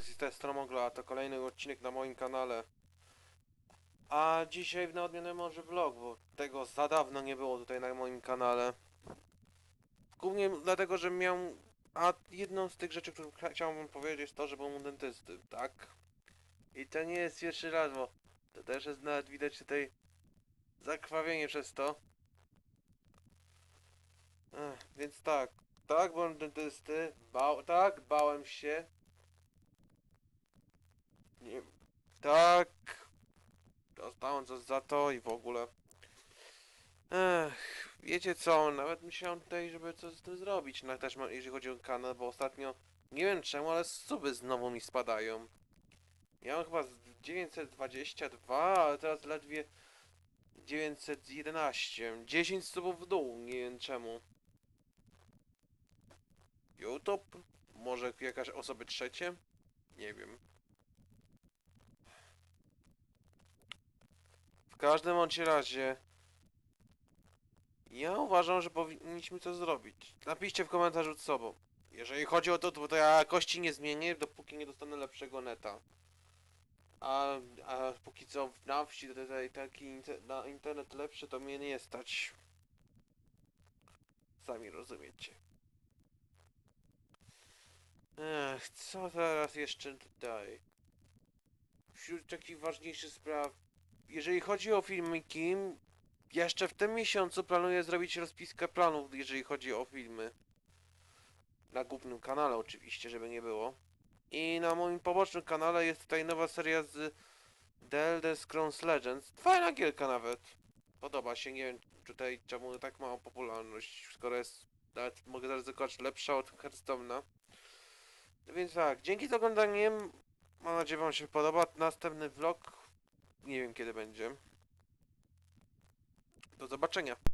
z tej Stromogla, to kolejny odcinek na moim kanale. A dzisiaj na odmianę może vlog, bo tego za dawno nie było tutaj na moim kanale. Głównie dlatego, że miałem... A jedną z tych rzeczy, którą chcia- chciałem wam powiedzieć jest to, że byłem u dentysty, tak? I to nie jest pierwszy raz, bo to też jest nawet widać tutaj zakrwawienie przez to. Ech, więc tak, tak, byłem dentysty, bał, tak, bałem się. Nie, tak, dostałem coś za to i w ogóle. Ech, wiecie co, nawet myślałem tutaj, żeby coś z tym zrobić, no, też ma- jeżeli chodzi o kanał, bo ostatnio, nie wiem czemu, ale suby znowu mi spadają. Miałem chyba z 922, ale teraz ledwie 911. 10 subów w dół, nie wiem czemu. YouTube? Może jakaś osoby trzecie? Nie wiem. Każdym bądź razie ja uważam, że powinniśmy to zrobić. Napiszcie w komentarzu co, bo jeżeli chodzi o to, to ja jakości nie zmienię, dopóki nie dostanę lepszego neta. A, a póki co na wsi tutaj taki inter na internet lepszy to mnie nie stać. Sami rozumiecie. Ech, co teraz jeszcze tutaj? Wśród takich ważniejszych spraw. Jeżeli chodzi o filmiki, jeszcze w tym miesiącu planuję zrobić rozpiskę planów, jeżeli chodzi o filmy. Na głównym kanale oczywiście, żeby nie było. I na moim pobocznym kanale jest tutaj nowa seria z The Elder Scrolls Legends. Fajna gierka nawet. Podoba się, nie wiem tutaj czemu tak ma popularność, skoro jest nawet mogę zaryzykować lepsza od Hearthstone'a. No Więc tak, dzięki za oglądanie. Mam nadzieję wam się podoba. Następny vlog nie wiem kiedy będzie. Do zobaczenia.